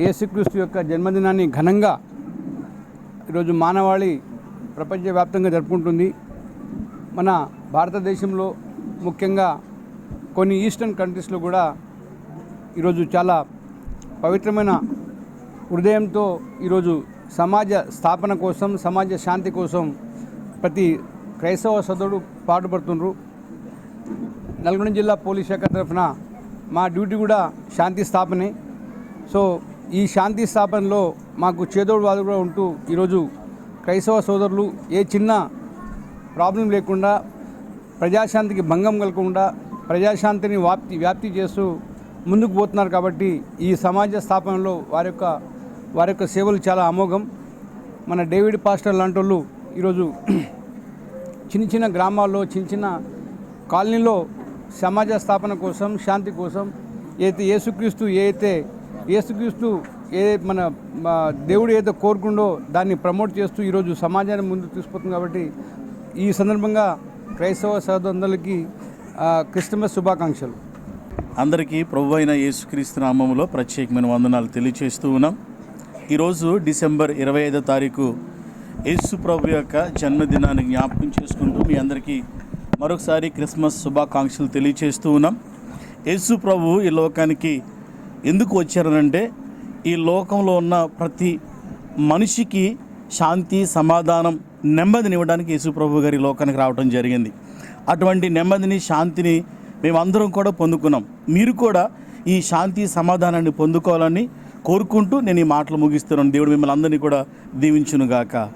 యేసుక్రీస్తు యొక్క జన్మదినాన్ని ఘనంగా ఈరోజు మానవాళి ప్రపంచవ్యాప్తంగా జరుపుకుంటుంది. మన భారతదేశంలో ముఖ్యంగా కొన్ని ఈస్టర్న్ కంట్రీస్లో కూడా ఈరోజు చాలా పవిత్రమైన హృదయంతో ఈరోజు సమాజ స్థాపన కోసం సమాజ శాంతి కోసం ప్రతి క్రైస్తవ సోదరుడు పాటుపడుతుండ్రు. నల్గొండ జిల్లా పోలీస్ శాఖ తరఫున మా డ్యూటీ కూడా శాంతి స్థాపనే. సో ఈ శాంతి స్థాపనలో మాకు చేదోడు వాళ్ళు కూడా ఉంటూ ఈరోజు క్రైస్తవ సోదరులు ఏ చిన్న ప్రాబ్లం లేకుండా ప్రజాశాంతికి భంగం కలగకుండా ప్రజాశాంతిని వ్యాప్తి వ్యాప్తి చేస్తూ ముందుకు పోతున్నారు కాబట్టి ఈ సమాజ స్థాపనలో వారి యొక్క వారి యొక్క సేవలు చాలా అమోఘం. మన డేవిడ్ పాస్టర్ లాంటి వాళ్ళు ఈరోజు చిన్న చిన్న గ్రామాల్లో చిన్న చిన్న కాలనీలో సమాజ స్థాపన కోసం శాంతి కోసం ఏదైతే యేసుక్రీస్తు ఏ అయితే యేసుక్రీస్తు ఏ మన మా దేవుడు ఏదో కోరుకుండో దాన్ని ప్రమోట్ చేస్తూ ఈరోజు సమాజాన్ని ముందుకు తీసుకుపోతుంది కాబట్టి ఈ సందర్భంగా క్రైస్తవ సహోదరులకి క్రిస్టమస్ శుభాకాంక్షలు. అందరికీ ప్రభు అయిన యేసుక్రీస్తు నామములో ప్రత్యేకమైన వందనాలు తెలియచేస్తూ ఉన్నాం. ఈరోజు డిసెంబర్ ఇరవై ఐదో తారీఖు యేసు ప్రభు యొక్క జన్మదినాన్ని జ్ఞాపకం చేసుకుంటూ మీ అందరికీ మరొకసారి క్రిస్మస్ శుభాకాంక్షలు తెలియచేస్తూ ఉన్నాం. యేసు ప్రభు ఈ లోకానికి ఎందుకు వచ్చారనంటే ఈ లోకంలో ఉన్న ప్రతి మనిషికి శాంతి సమాధానం నెమ్మదినివ్వడానికి ఇవ్వడానికి ప్రభు గారి లోకానికి రావడం జరిగింది. అటువంటి నెమ్మదిని శాంతిని మేమందరం కూడా పొందుకున్నాం. మీరు కూడా ఈ శాంతి సమాధానాన్ని పొందుకోవాలని కోరుకుంటూ నేను ఈ మాటలు ముగిస్తున్నాను. దేవుడు మిమ్మల్ని అందరినీ కూడా దీవించునుగాక.